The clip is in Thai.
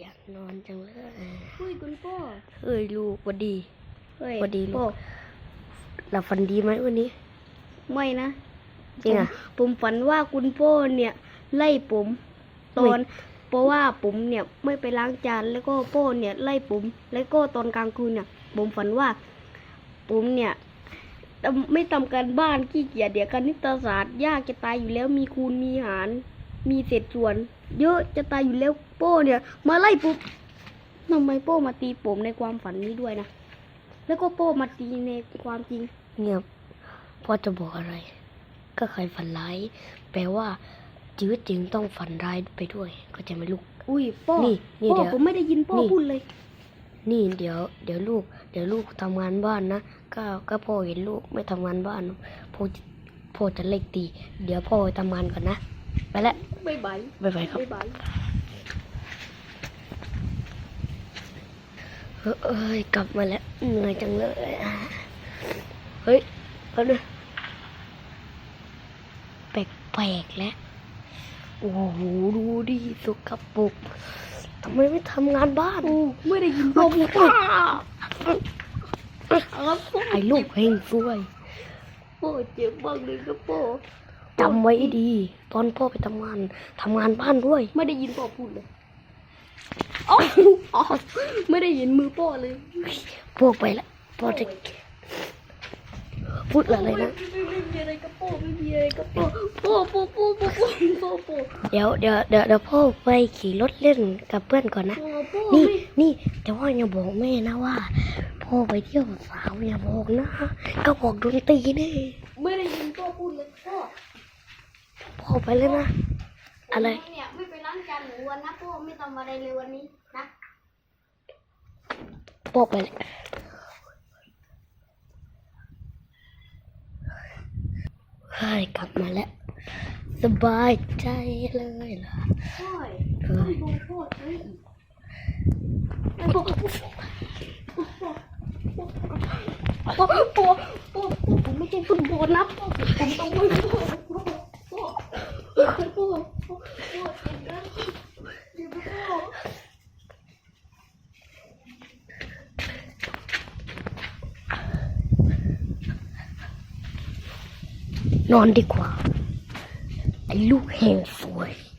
อยากนอนจังเลยเฮ้ยคุณพ่อเฮ้ยลูกหวันดีเฮ้ยสวัสดีลูกพ่อหลับฝันดีไหมวันนี้ ไม่นะจริงอะผมผมฝันว่าคุณพ่อเนี่ย ไล่ผมตอนเพราะว่าผมเนี่ยไม่ไปล้างจานแล้วก็พ่อเนี่ยไล่ผมแล้วก็ตอนกลางคืนเนี่ย ผมฝันว่า ผมเนี่ยทำไม่ทำการบ้านขี้เกียจเดี๋ยวคณิตศาสตร์ยากจะตายอยู่แล้วมีคูณมีหาร มีเศษส่วน เยอะจะตายอยู่แล้วโป้เนี่ย มาไล่ผมทำไมโป้มาตีผมในความฝันนี้ด้วยนะ แล้วก็โป้มาตีในความจริงเงียบพ่อจะบอกอะไร ก็ใครฝันร้าย แปลว่าชีวิตจริงต้องฝันร้ายไปด้วย ก็จะไหม่ลูก อุ้ยโป้นี่นี่โป้เดี๋ยวผมไม่ได้ยินโป้นี่พูดเลย นี่เดี๋ยว เดี๋ยวลูก เดี๋ยวลูกทำงานบ้านนะ ก็ก็พ่อเห็นลูกไม่ทำงานบ้าน พ่อพ่อจะเล็กตี เดี๋ยวพ่อไปทำงานก่อนนะ ไปแล้วบ๊ายบายบ๊ายบายครับบ๊ายบายเอ้ยกลับมาแล้วเหนื่อยจังเลยอะเฮ้ยเอาดูแปลกๆแล้วโอ้โหดูดิสกปรกทำไมไม่ทำงานบ้านโอ้ไม่ได้ยินโป้พูดครับโป้ไอ้ลูกเฮงซวยโป้เจ็บมากเลยครับโป้ จำไว้ดี ตอนพ่อไปทำงานทำงานบ้านด้วย ไม่ได้ยินพ่อพูดเลยโอ้อไม่ได้ยินมือพ่อเลยพ่อไปละพ่อจะพูดอะไรนะพ่อพ่อพ่อพ่อพ่อพ่อพ่อเดี๋ยวเดี๋ยวเดี๋ยวพ่อไปขี่รถเล่นกับเพื่อนก่อนนะ นี่นี่แต่ว่าอย่าบอกแม่นะว่าพ่อไปเที่ยวสาวอย่าบอกนะก็บอกโดนตีนี่ไม่ได้ยินพ่อพูดเลยพ่อ พ่อไปเลยนะ อะไร เนี่ยไม่ไปล้างจานหนูวันนะโป้ไม่ทำอะไรเลยวันนี้นะพ่อไปเลยเฮ้ยกลับมาแล้ว สบายใจเลยล่ะใช่เฮ้ยดูโป้สิโป้โป้โป้โป้โป้ผมไม่ใช่ฟุตบอลนะโป้ผมต้องไม่โป้โป้โป้ นอนดีกว่า I look handsome.